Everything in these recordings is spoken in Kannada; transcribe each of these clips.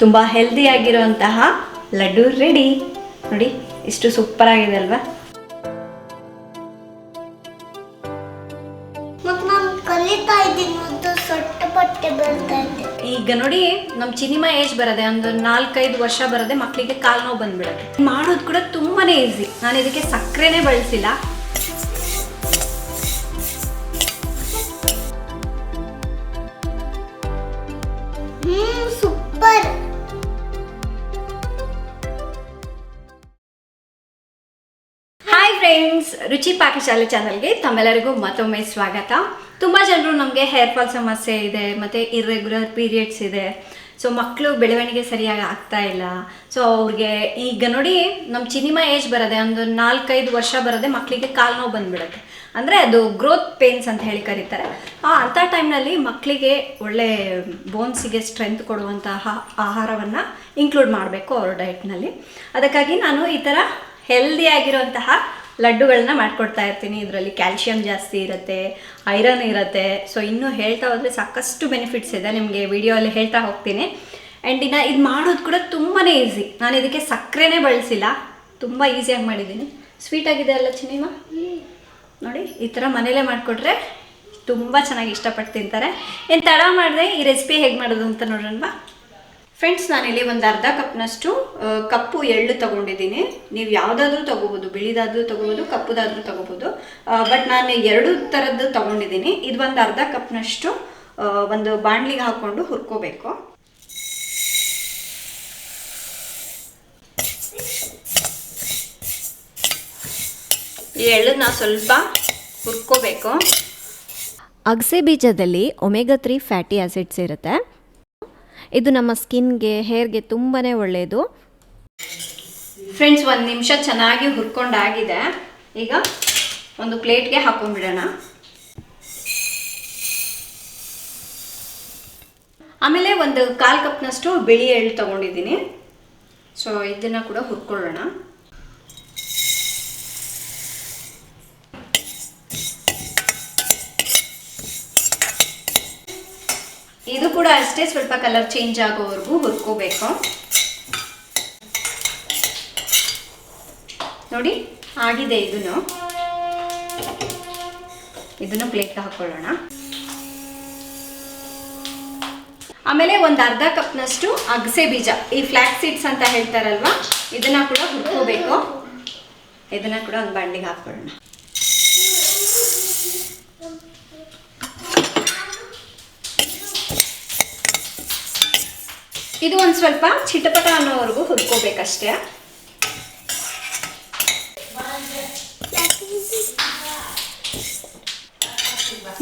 ತುಂಬ ಹೆಲ್ದಿಯಾಗಿರುವಂತಹ ಲಡ್ಡು ರೆಡಿ ನೋಡಿ ಇಷ್ಟು ಸೂಪರ್ ಆಗಿದೆ ಅಲ್ವಾ? ಈಗ ನೋಡಿ ನಮ್ಮ ಚಿನಿಮಾ ಏಜ್ ಬರದೆ ಒಂದು ನಾಲ್ಕೈದು ವರ್ಷ ಬರದೆ ಮಕ್ಕಳಿಗೆ ಕಾಲು ನೋವು ಬಂದ್ಬಿಡುತ್ತೆ. ಮಾಡೋದು ಕೂಡ ತುಂಬಾನೇ ಈಸಿ ನಾನು ಇದಕ್ಕೆ ಸಕ್ಕರೆನೇ ಬಳಸಿಲ್ಲ. ರುಚಿ ಪಾಕಶಾಲೆ ಚಾನಲ್ಗೆ ತಮ್ಮೆಲ್ಲರಿಗೂ ಮತ್ತೊಮ್ಮೆ ಸ್ವಾಗತ. ತುಂಬ ಜನರು ನಮಗೆ ಹೇರ್ ಫಾಲ್ ಸಮಸ್ಯೆ ಇದೆ, ಮತ್ತು ಇರ್ರೆಗ್ಯುಲರ್ ಪೀರಿಯಡ್ಸ್ ಇದೆ. ಸೊ ಮಕ್ಕಳು ಬೆಳವಣಿಗೆ ಸರಿಯಾಗಿ ಆಗ್ತಾ ಇಲ್ಲ. ಸೊ ಅವ್ರಿಗೆ ಈಗ ನೋಡಿ ನಮ್ಮ ಚಿನಿಮಾ ಏಜ್ ಬರೋದೆ, ಒಂದು ನಾಲ್ಕೈದು ವರ್ಷ ಬರೋದೆ ಮಕ್ಕಳಿಗೆ ಕಾಲು ನೋವು ಬಂದ್ಬಿಡುತ್ತೆ. ಅಂದರೆ ಅದು ಗ್ರೋತ್ ಪೇನ್ಸ್ ಅಂತ ಹೇಳಿ ಕರೀತಾರೆ. ಅಂಥ ಟೈಮ್ನಲ್ಲಿ ಮಕ್ಕಳಿಗೆ ಒಳ್ಳೆ ಬೋನ್ಸಿಗೆ ಸ್ಟ್ರೆಂತ್ ಕೊಡುವಂತಹ ಆಹಾರವನ್ನು ಇನ್ಕ್ಲೂಡ್ ಮಾಡಬೇಕು ಅವ್ರ ಡಯಟ್ನಲ್ಲಿ ಅದಕ್ಕಾಗಿ ನಾನು ಈ ಥರ ಹೆಲ್ದಿಯಾಗಿರುವಂತಹ ಲಡ್ಡುಗಳನ್ನ ಮಾಡ್ಕೊಡ್ತಾ ಇರ್ತೀನಿ. ಇದರಲ್ಲಿ ಕ್ಯಾಲ್ಶಿಯಂ ಜಾಸ್ತಿ ಇರುತ್ತೆ, ಐರನ್ ಇರುತ್ತೆ. ಸೊ ಇನ್ನೂ ಹೇಳ್ತಾ ಹೋದರೆ ಸಾಕಷ್ಟು ಬೆನಿಫಿಟ್ಸ್ ಇದೆ. ನಿಮಗೆ ವಿಡಿಯೋಲ್ಲಿ ಹೇಳ್ತಾ ಹೋಗ್ತೀನಿ. ಆ್ಯಂಡ್ ಇನ್ನು ಇದು ಮಾಡೋದು ಕೂಡ ತುಂಬಾ ಈಸಿ ನಾನು ಇದಕ್ಕೆ ಸಕ್ಕರೆನೇ ಬಳಸಿಲ್ಲ. ತುಂಬ ಈಸಿಯಾಗಿ ಮಾಡಿದ್ದೀನಿ. ಸ್ವೀಟ್ ಆಗಿದೆ ಅಲ್ಲ ಚಿನಿಮಾ ನೋಡಿ, ಈ ಥರ ಮನೇಲೇ ಮಾಡಿಕೊಟ್ರೆ ತುಂಬ ಚೆನ್ನಾಗಿ ಇಷ್ಟಪಟ್ಟು ತಿಂತಾರೆ. ಏನು ತಡ ಮಾಡಿದೆ? ಈ ರೆಸಿಪಿ ಹೇಗೆ ಮಾಡೋದು ಅಂತ ನೋಡೋಣ ಫ್ರೆಂಡ್ಸ್ ನಾನಿಲ್ಲಿ ಒಂದು ಅರ್ಧ ಕಪ್ನಷ್ಟು ಕಪ್ಪು ಎಳ್ಳು ತಗೊಂಡಿದ್ದೀನಿ. ನೀವು ಯಾವುದಾದ್ರೂ ತಗೋಬೋದು, ಬಿಳಿದಾದ್ರೂ ತಗೋಬೋದು, ಕಪ್ಪುದಾದ್ರೂ ತಗೋಬೋದು. ಬಟ್ ನಾನು ಎರಡು ಥರದ್ದು ತಗೊಂಡಿದ್ದೀನಿ. ಇದು ಒಂದು ಅರ್ಧ ಕಪ್ನಷ್ಟು ಒಂದು ಬಾಣಲಿಗೆ ಹಾಕ್ಕೊಂಡು ಹುರ್ಕೋಬೇಕು. ಈ ಎಳ್ಳನ್ನ ಸ್ವಲ್ಪ ಹುರ್ಕೋಬೇಕು. ಅಗಸೆ ಬೀಜದಲ್ಲಿ ಒಮೆಗಾ ತ್ರೀ ಫ್ಯಾಟಿ ಆಸಿಡ್ಸ್ ಇರುತ್ತೆ. ಇದು ನಮ್ಮ ಸ್ಕಿನ್ಗೆ, ಹೇರ್ಗೆ ತುಂಬಾ ಒಳ್ಳೆಯದು ಫ್ರೆಂಡ್ಸ್ ಒಂದು ನಿಮಿಷ ಚೆನ್ನಾಗಿ ಹುರ್ಕೊಂಡಾಗಿದೆ. ಈಗ ಒಂದು ಪ್ಲೇಟ್ಗೆ ಹಾಕೊಂಡ್ಬಿಡೋಣ. ಆಮೇಲೆ ಒಂದು ಕಾಲು ಕಪ್ನಷ್ಟು ಬಿಳಿ ಎಳ್ಳು ತಗೊಂಡಿದ್ದೀನಿ. ಸೊ ಇದನ್ನು ಕೂಡ ಹುರ್ಕೊಳ್ಳೋಣ ಇದು ಕೂಡ ಅಷ್ಟೇ ಸ್ವಲ್ಪ ಕಲರ್ ಚೇಂಜ್ ಆಗೋವರೆಗೂ ಹುರ್ಕೋಬೇಕು. ನೋಡಿ, ಆಗಿದೆ ಇದನ್ನು. ಇದನ್ನು ಪ್ಲೇಟ್ಗೆ ಹಾಕೊಳ್ಳೋಣ. ಆಮೇಲೆ ಒಂದು ಅರ್ಧ ಕಪ್ನಷ್ಟು ಅಗಸೆ ಬೀಜ, ಈ ಫ್ಲಾಕ್ ಸೀಡ್ಸ್ ಅಂತ ಹೇಳ್ತಾರಲ್ವಾ, ಇದನ್ನ ಕೂಡ ಹುರ್ಕೋಬೇಕು. ಇದನ್ನ ಕೂಡ ಒಂದು ಬಂಡಿಗೆ ಹಾಕೊಳ್ಳೋಣ. ಇದು ಒಂದು ಸ್ವಲ್ಪ ಚಿಟಪಟ ಅನ್ನೋವರೆಗೂ ಹುರ್ಕೋಬೇಕಷ್ಟೇ.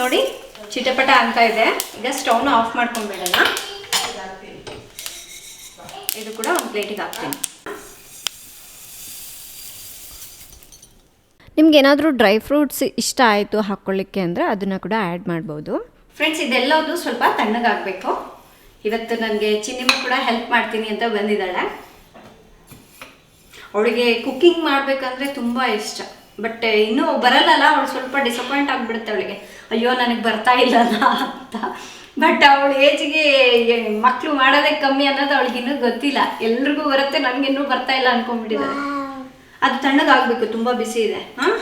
ನೋಡಿ ಚಿಟಪಟ ಅಂತ ಇದೆ. ಈಗ ಸ್ಟವ್ನ ಆಫ್ ಮಾಡ್ಕೊಂಡ್ಬಿಡೋಣ ಇದು ಕೂಡ ಒಂದು ಪ್ಲೇಟಿಗೆ ಹಾಕ್ತೀನಿ. ನಿಮ್ಗೆ ಏನಾದರೂ ಡ್ರೈ ಫ್ರೂಟ್ಸ್ ಇಷ್ಟ ಆಯಿತು ಹಾಕ್ಕೊಳ್ಳಿಕ್ಕೆ ಅಂದರೆ ಅದನ್ನು ಕೂಡ ಆ್ಯಡ್ ಮಾಡ್ಬೋದು. ಫ್ರೆಂಡ್ಸ್ ಇದೆಲ್ಲದು ಸ್ವಲ್ಪ ತಣ್ಣಗಾಗಬೇಕು. ಇವತ್ತು ನನಗೆ ಚಿನ್ನಿಮ್ಮ ಕೂಡ ಹೆಲ್ಪ್ ಮಾಡ್ತೀನಿ ಅಂತ ಬಂದಿದ್ದಾಳೆ. ಅವಳಿಗೆ ಕುಕ್ಕಿಂಗ್ ಮಾಡಬೇಕಂದ್ರೆ ತುಂಬ ಇಷ್ಟ. ಬಟ್ ಇನ್ನೂ ಬರಲ್ಲಲ್ಲ ಅವಳು ಸ್ವಲ್ಪ ಡಿಸಪಾಯಿಂಟ್ ಆಗಿಬಿಡುತ್ತೆ ಅವಳಿಗೆ. ಅಯ್ಯೋ ನನಗೆ ಬರ್ತಾ ಇಲ್ಲಲ್ಲ ಅಂತ. ಬಟ್ ಅವಳ ಏಜ್ಗೆ ಮಕ್ಕಳು ಮಾಡೋದೇ ಕಮ್ಮಿ ಅನ್ನೋದು ಅವಳಿಗೆ ಇನ್ನೂ ಗೊತ್ತಿಲ್ಲ. ಎಲ್ರಿಗೂ ಬರುತ್ತೆ ನನಗಿನ್ನೂ ಬರ್ತಾ ಇಲ್ಲ ಅನ್ಕೊಂಡ್ಬಿಟ್ಟಿದ್ದಾರೆ ಅದು ತಣ್ಣಗಾಗಬೇಕು ತುಂಬ ಬಿಸಿ ಇದೆ. ಹಾಂ?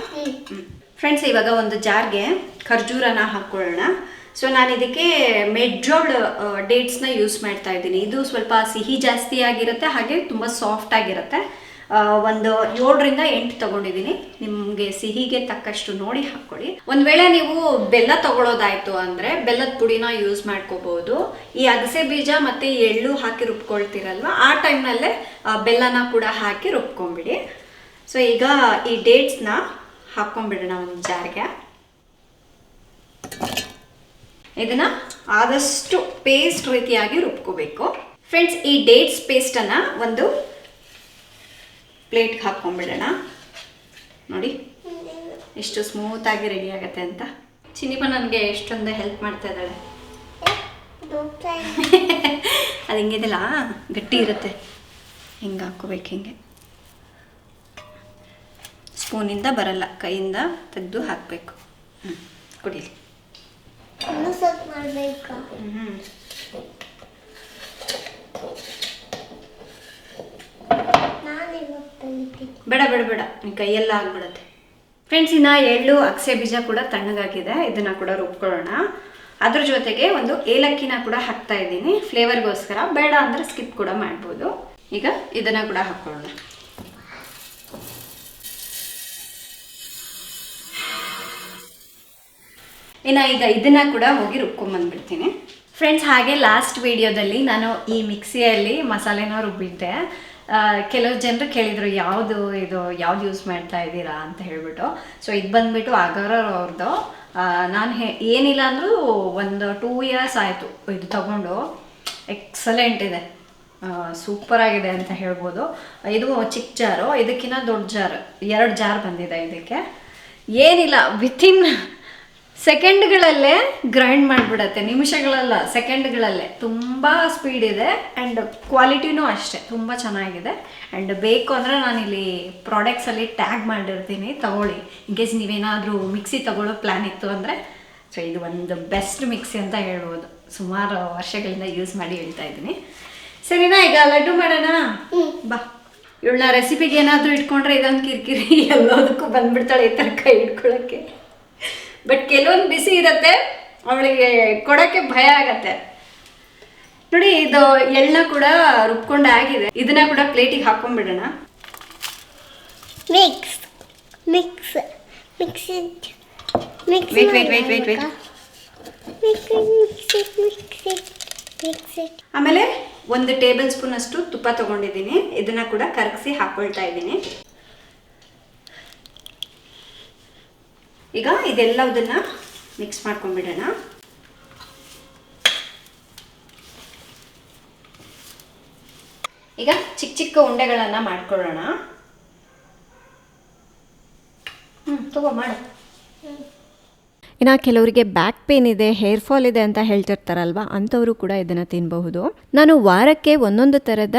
ಫ್ರೆಂಡ್ಸ್ ಇವಾಗ ಒಂದು ಜಾರ್ಗೆ ಖರ್ಜೂರನ ಹಾಕ್ಕೊಳ್ಳೋಣ. ಸೊ ನಾನು ಇದಕ್ಕೆ ಮೆಡ್ರೋಡ್ ಡೇಟ್ಸ್ನ ಯೂಸ್ ಮಾಡ್ತಾ ಇದ್ದೀನಿ. ಇದು ಸ್ವಲ್ಪ ಸಿಹಿ ಜಾಸ್ತಿ ಆಗಿರುತ್ತೆ, ಹಾಗೆ ತುಂಬ ಸಾಫ್ಟ್ ಆಗಿರುತ್ತೆ. ಒಂದು ಏಳರಿಂದ ಎಂಟು ತಗೊಂಡಿದ್ದೀನಿ. ನಿಮಗೆ ಸಿಹಿಗೆ ತಕ್ಕಷ್ಟು ನೋಡಿ ಹಾಕ್ಕೊಳ್ಳಿ. ಒಂದು ವೇಳೆ ನೀವು ಬೆಲ್ಲ ತಗೊಳ್ಳೋದಾಯ್ತು ಅಂದರೆ ಬೆಲ್ಲದ ಪುಡಿನ ಯೂಸ್ ಮಾಡ್ಕೋಬಹುದು ಈ ಅಗಸೆ ಬೀಜ ಮತ್ತು ಎಳ್ಳು ಹಾಕಿ ರುಬ್ಕೊಳ್ತೀರಲ್ವ, ಆ ಟೈಮ್ನಲ್ಲೇ ಬೆಲ್ಲನ ಕೂಡ ಹಾಕಿ ರುಬ್ಕೊಂಬಿಡಿ. ಸೊ ಈಗ ಈ ಡೇಟ್ಸ್ನ ಹಾಕ್ಕೊಂಬಿಡೋಣ ಒಂದು ಜಾರ್ಗೆ. ಇದನ್ನ ಆದಷ್ಟು ಪೇಸ್ಟ್ ರೀತಿಯಾಗಿ ರುಬ್ಕೋಬೇಕು. ಫ್ರೆಂಡ್ಸ್ ಈ ಡೇಟ್ಸ್ ಪೇಸ್ಟನ್ನು ಒಂದು ಪ್ಲೇಟ್ಗೆ ಹಾಕ್ಕೊಂಬಿಡೋಣ ನೋಡಿ, ಎಷ್ಟು ಸ್ಮೂತಾಗಿ ರೆಡಿ ಆಗುತ್ತೆ ಅಂತ. ಚಿನ್ನಿಪ ನನಗೆ ಎಷ್ಟೊಂದು ಹೆಲ್ಪ್ ಮಾಡ್ತಾ ಇದ್ದಾಳೆ. ಅದು ಹಿಂಗಿದೆಲ್ಲ ಗಟ್ಟಿ ಇರುತ್ತೆ. ಹಿಂಗೆ ಹಾಕ್ಕೋಬೇಕು, ಹಿಂಗೆ. ಸ್ಪೂನಿಂದ ಬರಲ್ಲ, ಕೈಯಿಂದ ತೆಗೆದು ಹಾಕಬೇಕು. ಹ್ಞೂ ಕುಡೀಲಿ. ಇನ್ನೂ ಸ್ವಲ್ಪ ಮಾಡಬೇಕಾ ಹ್ಞೂ ಬೇಡ ಬೇಡ. ಬೇಡ ಕೈಯೆಲ್ಲ ಆಗ್ಬಿಡತ್ತೆ. ಫ್ರೆಂಡ್ಸ್ ಇನ್ನು ಎಳ್ಳು, ಅಗಸೆ ಬೀಜ ಕೂಡ ತಣ್ಣಗಾಗಿದೆ. ಇದನ್ನ ಕೂಡ ರುಬ್ಕೊಳ್ಳೋಣ. ಅದ್ರ ಜೊತೆಗೆ ಒಂದು ಏಲಕ್ಕಿನ ಕೂಡ ಹಾಕ್ತಾ ಇದ್ದೀನಿ. ಫ್ಲೇವರ್ಗೋಸ್ಕರ ಬೇಡ ಅಂದರೆ ಸ್ಕಿಪ್ ಕೂಡ ಮಾಡ್ಬೋದು. ಈಗ ಇದನ್ನ ಕೂಡ ಹಾಕೊಳ್ಳೋಣ. ಇನ್ನು ಈಗ ಇದನ್ನ ಕೂಡ ಹೋಗಿ ರುಬ್ಕೊಂಬಂದ್ಬಿಡ್ತೀನಿ ಫ್ರೆಂಡ್ಸ್ ಹಾಗೆ ಲಾಸ್ಟ್ ವಿಡಿಯೋದಲ್ಲಿ ನಾನು ಈ ಮಿಕ್ಸಿಯಲ್ಲಿ ಮಸಾಲೆನ ರುಬ್ಬಿದ್ದೆ. ಕೆಲವು ಜನರು ಕೇಳಿದರು, ಯಾವುದು ಇದು, ಯಾವ್ದು ಯೂಸ್ ಮಾಡ್ತಾ ಇದ್ದೀರಾ ಅಂತ ಹೇಳಿಬಿಟ್ಟು. ಸೊ ಇದು ಬಂದ್ಬಿಟ್ಟು ಅಗರ ಅವ್ರದ್ದು ನಾನು ಹೇ, ಏನಿಲ್ಲ ಅಂದರೂ ಒಂದು ಟೂ ಇಯರ್ಸ್ ಆಯಿತು ಇದು ತಗೊಂಡು. ಎಕ್ಸಲೆಂಟ್ ಇದೆ. ಸೂಪರ್ ಆಗಿದೆ ಅಂತ ಹೇಳ್ಬೋದು. ಇದು ಚಿಕ್ಕ ಜಾರು ಇದಕ್ಕಿಂತ ದೊಡ್ಡ ಜಾರು, ಎರಡು ಜಾರ್ ಬಂದಿದೆ ಇದಕ್ಕೆ. ಏನಿಲ್ಲ ವಿತಿನ್ ಸೆಕೆಂಡ್ಗಳಲ್ಲೇ ಗ್ರೈಂಡ್ ಮಾಡಿಬಿಡತ್ತೆ ನಿಮಿಷಗಳಲ್ಲ ಸೆಕೆಂಡ್ಗಳಲ್ಲೇ. ತುಂಬ ಸ್ಪೀಡ್ ಇದೆ ಆ್ಯಂಡ್ ಕ್ವಾಲಿಟಿನೂ ಅಷ್ಟೇ ತುಂಬ ಚೆನ್ನಾಗಿದೆ. ಆ್ಯಂಡ್ ಬೇಕು ಅಂದರೆ ನಾನಿಲ್ಲಿ ಪ್ರಾಡಕ್ಟ್ಸಲ್ಲಿ ಟ್ಯಾಗ್ ಮಾಡಿರ್ತೀನಿ ತಗೊಳ್ಳಿ. ಇನ್ ಕೇಸ್ ನೀವೇನಾದರೂ ಮಿಕ್ಸಿ ತಗೊಳ್ಳೋ ಪ್ಲ್ಯಾನ್ ಇತ್ತು ಅಂದರೆ ಸೊ ಇದು ಒಂದು ಬೆಸ್ಟ್ ಮಿಕ್ಸಿ ಅಂತ ಹೇಳ್ಬೋದು. ಸುಮಾರು ವರ್ಷಗಳಿಂದ ಯೂಸ್ ಮಾಡಿ ಹೇಳ್ತಾ ಇದ್ದೀನಿ. ಸರಿನಾ ಈಗ ಲಡ್ಡು ಮಾಡೋಣ? ಬಾ. ಇವಳನ್ನ ರೆಸಿಪಿಗೆ ಏನಾದರೂ ಇಟ್ಕೊಂಡ್ರೆ ಇದೊಂದು ಕಿರಿಕಿರಿ ಎಲ್ಲದಕ್ಕೂ ಬಂದ್ಬಿಡ್ತಾಳೆ ಈ ಥರ ಕೈ ಇಟ್ಕೊಳ್ಳೋಕ್ಕೆ ಬಟ್ ಕೆಲವೊಂದು ಬಿಸಿ ಇರುತ್ತೆ ಅವಳಿಗೆ ಕೊಡಕ್ಕೆ ಭಯ ಆಗತ್ತೆ. ನೋಡಿ ಇದು ಎಳ್ಳ ಕೂಡ ರುಬ್ಕೊಂಡ ಆಗಿದೆ. ಇದನ್ನ ಕೂಡ ಪ್ಲೇಟಿಗೆ ಹಾಕೊಂಡ್ಬಿಡೋಣ. Mix mix mix mix wait wait wait wait wait mix mix mix mix ಆಮೇಲೆ ಒಂದು ಟೇಬಲ್ ಸ್ಪೂನ್ ಅಷ್ಟು ತುಪ್ಪ ತಗೊಂಡಿದ್ದೀನಿ. ಇದನ್ನ ಕೂಡ ಕರಗಿಸಿ ಹಾಕೊಳ್ತಾ ಇದ್ದೀನಿ. ಈಗ ಇದೆಲ್ಲದನ್ನ ಮಿಕ್ಸ್ ಮಾಡ್ಕೊಂಡ್ಬಿಡೋಣ. ಈಗ ಚಿಕ್ಕ ಚಿಕ್ಕ ಉಂಡೆಗಳನ್ನ ಮಾಡ್ಕೊಳ್ಳೋಣ. ಹ್ಮ್ ತಗೋ ಮಾಡು. ಇನ್ನು ಕೆಲವರಿಗೆ ಬ್ಯಾಕ್ ಪೇನ್ ಇದೆ ಹೇರ್ ಫಾಲ್ ಇದೆ ಅಂತ ಹೇಳ್ತಿರ್ತಾರಲ್ವ ಅಂಥವರು ಕೂಡ ಇದನ್ನು ತಿನ್ನಬಹುದು ನಾನು ವಾರಕ್ಕೆ ಒಂದೊಂದು ಥರದ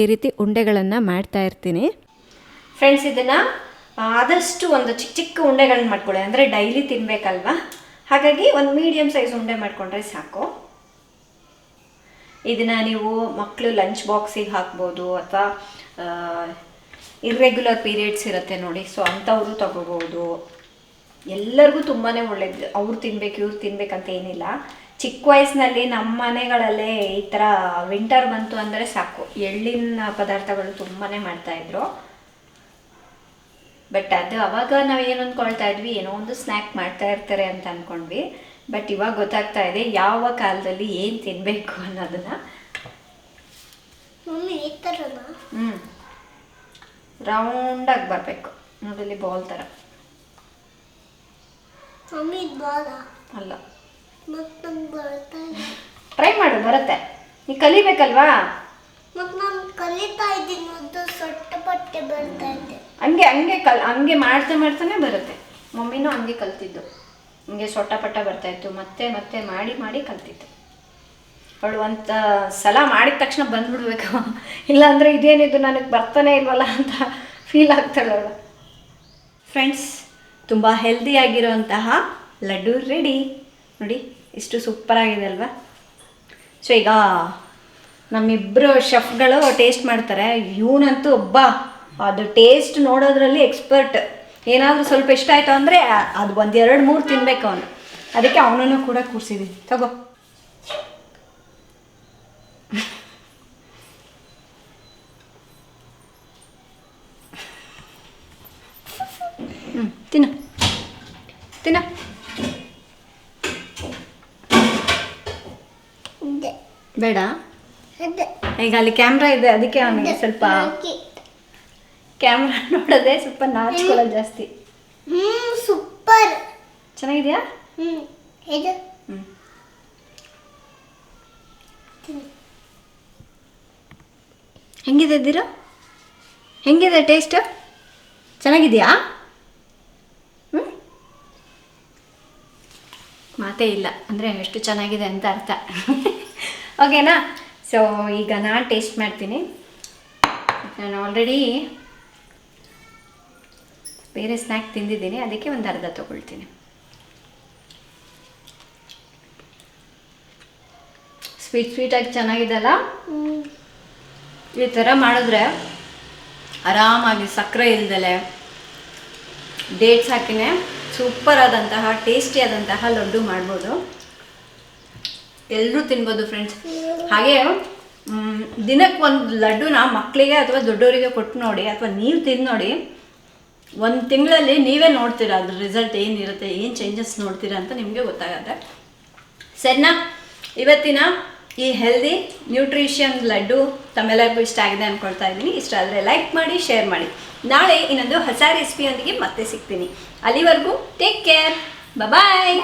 ಈ ರೀತಿ ಉಂಡೆಗಳನ್ನು ಮಾಡ್ತಾ ಇರ್ತೀನಿ. ಫ್ರೆಂಡ್ಸ್ ಇದನ್ನ ಆದಷ್ಟು ಒಂದು ಚಿಕ್ಕ ಚಿಕ್ಕ ಉಂಡೆಗಳನ್ನ ಮಾಡ್ಕೊಳ್ಳಿ. ಅಂದರೆ ಡೈಲಿ ತಿನ್ಬೇಕಲ್ವಾ? ಹಾಗಾಗಿ ಒಂದು ಮೀಡಿಯಮ್ ಸೈಜ್ ಉಂಡೆ ಮಾಡಿಕೊಂಡ್ರೆ ಸಾಕು. ಇದನ್ನ ನೀವು ಮಕ್ಕಳು ಲಂಚ್ ಬಾಕ್ಸಿಗೆ ಹಾಕ್ಬೋದು ಅಥವಾ ಇರ್ರೆಗ್ಯುಲರ್ ಪೀರಿಯಡ್ಸ್ ಇರುತ್ತೆ ನೋಡಿ. ಸೊ ಅಂಥವ್ರು ತಗೋಬೋದು. ಎಲ್ಲರಿಗೂ ತುಂಬಾ ಒಳ್ಳೇದು. ಅವ್ರು ತಿನ್ಬೇಕು, ಇವ್ರು ತಿನ್ಬೇಕಂತ ಏನಿಲ್ಲ. ಚಿಕ್ಕ ವಯಸ್ಸಿನಲ್ಲಿ ನಮ್ಮ ಮನೆಗಳಲ್ಲೇ ಈ ಥರ ವಿಂಟರ್ ಬಂತು ಅಂದರೆ ಸಾಕು. ಎಳ್ಳಿನ ಪದಾರ್ಥಗಳು ತುಂಬಾ ಮಾಡ್ತಾಯಿದ್ರು ಬಟ್ ಅದು ಅವಾಗ ನಾವು ಏನು ಅಂದ್ಕೊಳ್ತಾ ಇದ್ವಿ ಏನೋ ಒಂದು ಸ್ನ್ಯಾಕ್ ಮಾಡ್ತಾ ಇರ್ತಾರೆ ಅಂತ ಅಂದ್ಕೊಂಡ್ವಿ ಬಟ್ ಇವಾಗ ಗೊತ್ತಾಗ್ತಾ ಇದೆ ಯಾವ ಕಾಲದಲ್ಲಿ ಏನು ತಿನ್ನಬೇಕು ಅನ್ನೋದನ್ನ. ಹ್ಞೂ ರೌಂಡಾಗಿ ಬರಬೇಕು. ನೋಡಲ್ಲಿ ಬಾಲ್ ಥರ ಅಲ್ಲ. ಟ್ರೈ ಮಾಡು ಬರುತ್ತೆ. ನೀ ಕಲಿಬೇಕಲ್ವಾ? ಮತ್ತೆ ನಾನು ಕಲಿತಾ ಇದ್ದೀನಿ ಹಂಗೆ ಹಂಗೆ ಕಲ್, ಹಂಗೆ ಮಾಡ್ತಾ ಮಾಡ್ತಾನೆ ಬರುತ್ತೆ. ಮಮ್ಮಿನೂ ಹಂಗೆ ಕಲ್ತಿದ್ದು. ಹಿಂಗೆ ಸೊಟ್ಟ ಪಟ್ಟ ಬರ್ತಾಯಿತ್ತು ಮತ್ತೆ ಮತ್ತೆ ಮಾಡಿ ಮಾಡಿ ಕಲ್ತಿತ್ತು. ಅವಳು ಅಂತ ಸಲ ಮಾಡಿದ ತಕ್ಷಣ ಬಂದ್ಬಿಡ್ಬೇಕು. ಇಲ್ಲಾಂದರೆ ಇದೇನಿದು, ನನಗೆ ಬರ್ತಾನೆ ಇಲ್ವಲ್ಲ ಅಂತ ಫೀಲ್ ಆಗ್ತಾಳೆ ಅವಳು. ಫ್ರೆಂಡ್ಸ್ ತುಂಬ ಹೆಲ್ದಿಯಾಗಿರೋಂತಹ ಲಡ್ಡು ರೆಡಿ ನೋಡಿ, ಇಷ್ಟು ಸೂಪರಾಗಿದೆ ಅಲ್ವಾ? ಸೊ ಈಗ ನಮ್ಮಿಬ್ಬರು ಶೆಫ್ಗಳು ಟೇಸ್ಟ್ ಮಾಡ್ತಾರೆ. ಇವನಂತೂ ಒಬ್ಬ ಅದು ಟೇಸ್ಟ್ ನೋಡೋದ್ರಲ್ಲಿ ಎಕ್ಸ್ಪರ್ಟ್ ಏನಾದರೂ ಸ್ವಲ್ಪ ಇಷ್ಟ ಆಯಿತು ಅಂದರೆ ಅದು ಒಂದು ಎರಡು ಮೂರು ತಿನ್ಬೇಕು ಅವನು. ಅದಕ್ಕೆ ಅವನನ್ನು ಕೂಡ ಕೂರಿಸಿದ್ದೀನಿ ತಗೋ. ಹ್ಞೂ ತಿನ್ನು. ತಿನ್ನ. ಬೇಡ. ಈಗ ಅಲ್ಲಿ ಕ್ಯಾಮ್ರಾ ಇದೆ ಅದಕ್ಕೆ ಅವನಿಗೆ ಸ್ವಲ್ಪ ಕ್ಯಾಮ್ರಾ ನೋಡೋದೇ ಸ್ವಲ್ಪ ನಾಚ್ಕೊಳ್ಳೋದು ಜಾಸ್ತಿ. ಹ್ಞೂ ಸೂಪರ್ ಚೆನ್ನಾಗಿದೆಯಾ? ಹ್ಞೂ ಇದು. ಹೆಂಗಿದೆ ಇದ್ದೀರಾ? ಹೆಂಗಿದೆ ಟೇಸ್ಟ್ ಚೆನ್ನಾಗಿದೆಯಾ? ಹ್ಞೂ ಮಾತೇ ಇಲ್ಲ ಅಂದರೆ ಎಷ್ಟು ಚೆನ್ನಾಗಿದೆ ಅಂತ ಅರ್ಥ. ಓಕೆನಾ ಸೊ ಈಗ ನಾನು ಟೇಸ್ಟ್ ಮಾಡ್ತೀನಿ. ನಾನು ಆಲ್ರೆಡಿ ಬೇರೆ ಸ್ನ್ಯಾಕ್ ತಿಂದಿದ್ದೀನಿ ಅದಕ್ಕೆ ಒಂದು ಅರ್ಧ ತೊಗೊಳ್ತೀನಿ. ಸ್ವೀಟ್ ಸ್ವೀಟಾಗಿ ಚೆನ್ನಾಗಿದೆಲ್ಲ ಈ ಥರ ಮಾಡಿದ್ರೆ ಆರಾಮಾಗಿ ಸಕ್ಕರೆ ಇಲ್ದಲೆ ಡೇಟ್ಸ್ ಹಾಕಿನೇ ಸೂಪರ್ ಆದಂತಹ ಟೇಸ್ಟಿ ಆದಂತಹ ಲಡ್ಡು ಮಾಡ್ಬೋದು. ಎಲ್ಲರೂ ತಿನ್ಬೋದು ಫ್ರೆಂಡ್ಸ್ ಹಾಗೆ ದಿನಕ್ಕೆ ಒಂದು ಲಡ್ಡುನ ಮಕ್ಕಳಿಗೆ ಅಥವಾ ದೊಡ್ಡವರಿಗೆ ಕೊಟ್ಟು ನೋಡಿ ಅಥವಾ ನೀವು ತಿಂದು ನೋಡಿ ಒಂದು ತಿಂಗಳಲ್ಲಿ ನೀವೇ ನೋಡ್ತೀರಾ ಅದ್ರ ರಿಸಲ್ಟ್ ಏನಿರುತ್ತೆ, ಏನು ಚೇಂಜಸ್ ನೋಡ್ತೀರಾ ಅಂತ ನಿಮಗೆ ಗೊತ್ತಾಗತ್ತೆ. ಸರಿನಾ ಇವತ್ತಿನ ಈ ಹೆಲ್ದಿ ನ್ಯೂಟ್ರಿಷನ್ ಲಡ್ಡು ತಮ್ಮೆಲ್ಲರಿಗೂ ಇಷ್ಟ ಆಗಿದೆ ಅಂದ್ಕೊಳ್ತಾ ಇದ್ದೀನಿ. ಇಷ್ಟ ಆದರೆ ಲೈಕ್ ಮಾಡಿ ಶೇರ್ ಮಾಡಿ. ನಾಳೆ ಇನ್ನೊಂದು ಹೊಸ ರೆಸಿಪಿಯೊಂದಿಗೆ ಮತ್ತೆ ಸಿಗ್ತೀನಿ. ಅಲ್ಲಿವರೆಗೂ ಟೇಕ್ ಕೇರ್ ಬಾಯ್